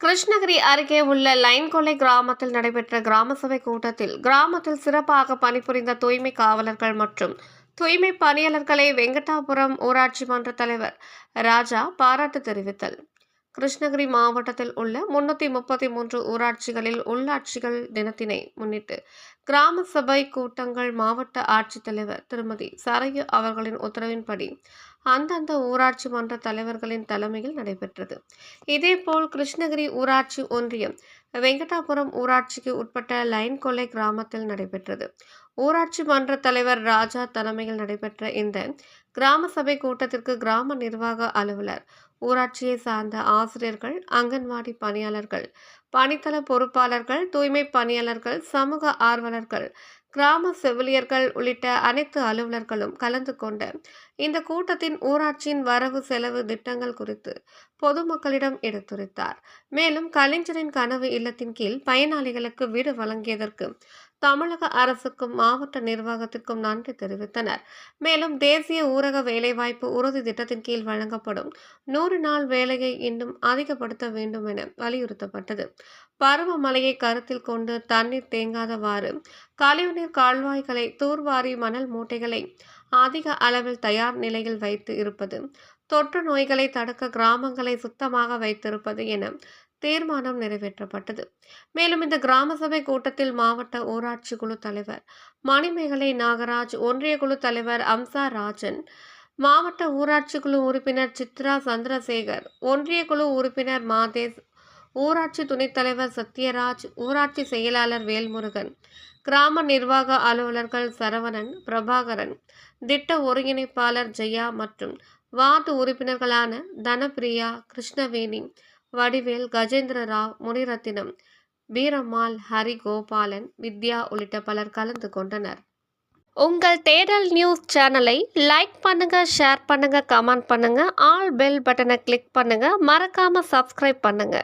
கிருஷ்ணகிரி அருகே உள்ள லைன்கொல்லை கிராமத்தில் நடைபெற்ற கிராம சபை கூட்டத்தில் கிராமத்தில் சிறப்பாக பணிபுரிந்த தூய்மை காவலர்கள் மற்றும் தூய்மை பணியாளர்களை வெங்கடாபுரம் ஊராட்சி மன்ற தலைவர் ராஜா பாராட்டு தெரிவித்தல். கிருஷ்ணகிரி மாவட்டத்தில் உள்ள முன்னூற்றி முப்பத்தி மூன்று ஊராட்சிகளில் உள்ளாட்சிகள் தினத்தினை முன்னிட்டு கிராம சபை கூட்டங்கள் மாவட்ட ஆட்சித்தலைவர் திருமதி சரையு அவர்களின் உத்தரவின்படி அந்தந்த ஊராட்சி மன்ற தலைவர்களின் தலைமையில் நடைபெற்றது. இதேபோல் கிருஷ்ணகிரி ஊராட்சி ஒன்றியம் வெங்கடாபுரம் ஊராட்சிக்கு உட்பட்ட லைன் கொல்லை கிராமத்தில் நடைபெற்றது. ஊராட்சி மன்ற தலைவர் ராஜா தலைமையில் நடைபெற்ற இந்த கிராம சபை கூட்டத்திற்கு கிராம நிர்வாக அலுவலர் ஊராட்சியை சார்ந்த ஆசிரியர்கள் அங்கன்வாடி பணியாளர்கள் பணித்தள பொறுப்பாளர்கள் தூய்மை பணியாளர்கள் சமூக ஆர்வலர்கள் கிராம செவிலியர்கள் உள்ளிட்ட அனைத்து அலுவலர்களும் கலந்து கொண்ட இந்த கூட்டத்தின் ஊராட்சியின் வரவு செலவு திட்டங்கள் குறித்து பொதுமக்களிடம் எடுத்துரைத்தார். மேலும் கலைஞரின் கனவு இல்லத்தின் கீழ் பயனாளிகளுக்கு வீடு வழங்கியதற்கு தமிழக அரசுக்கும் மாவட்ட நிர்வாகத்திற்கும் நன்றி தெரிவித்தனர். மேலும் தேசிய ஊரக வேலைவாய்ப்பு உறுதி திட்டத்தின் கீழ் வழங்கப்படும் நூறு நாள் வேலையை இன்னும் அதிகப்படுத்த வேண்டும் என வலியுறுத்தப்பட்டது. பருவமழையை கருத்தில் கொண்டு தண்ணீர் தேங்காதவாறு கழிவுநீர் கால்வாய்களை தூர்வாரி மணல் மூட்டைகளை அதிக அளவில் தயார் நிலையில் வைத்து இருப்பது தொற்று நோய்களை தடுக்க கிராமங்களை சுத்தமாக வைத்திருப்பது என தீர்மானம் நிறைவேற்றப்பட்டது. மேலும் இந்த கிராம சபை கூட்டத்தில் மாவட்ட ஊராட்சி குழு தலைவர் மணிமேகலை நாகராஜ் ஒன்றிய குழு தலைவர் அம்சா ராஜன் மாவட்ட ஊராட்சி குழு உறுப்பினர் சித்ரா சந்திரசேகர் ஒன்றிய குழு உறுப்பினர் மாதேஷ் ஊராட்சி துணைத் தலைவர் சத்யராஜ் ஊராட்சி செயலாளர் வேல்முருகன் கிராம நிர்வாக அலுவலர்கள் சரவணன் பிரபாகரன் திட்ட ஒருங்கிணைப்பாளர் ஜெயா மற்றும் வார்டு உறுப்பினர்களான தனப்பிரியா கிருஷ்ணவேணி வடிவேல் கஜேந்திர ராவ் முனிரத்தினம் வீரம்மாள் ஹரி கோபாலன் வித்யா உள்ளிட்ட பலர் கலந்து கொண்டனர். உங்கள் தேடல் நியூஸ் சேனலை லைக் பண்ணுங்க ஷேர் பண்ணுங்க கமெண்ட் பண்ணுங்க ஆல் பெல் பட்டனை கிளிக் பண்ணுங்க மறக்காம சப்ஸ்கிரைப் பண்ணுங்க.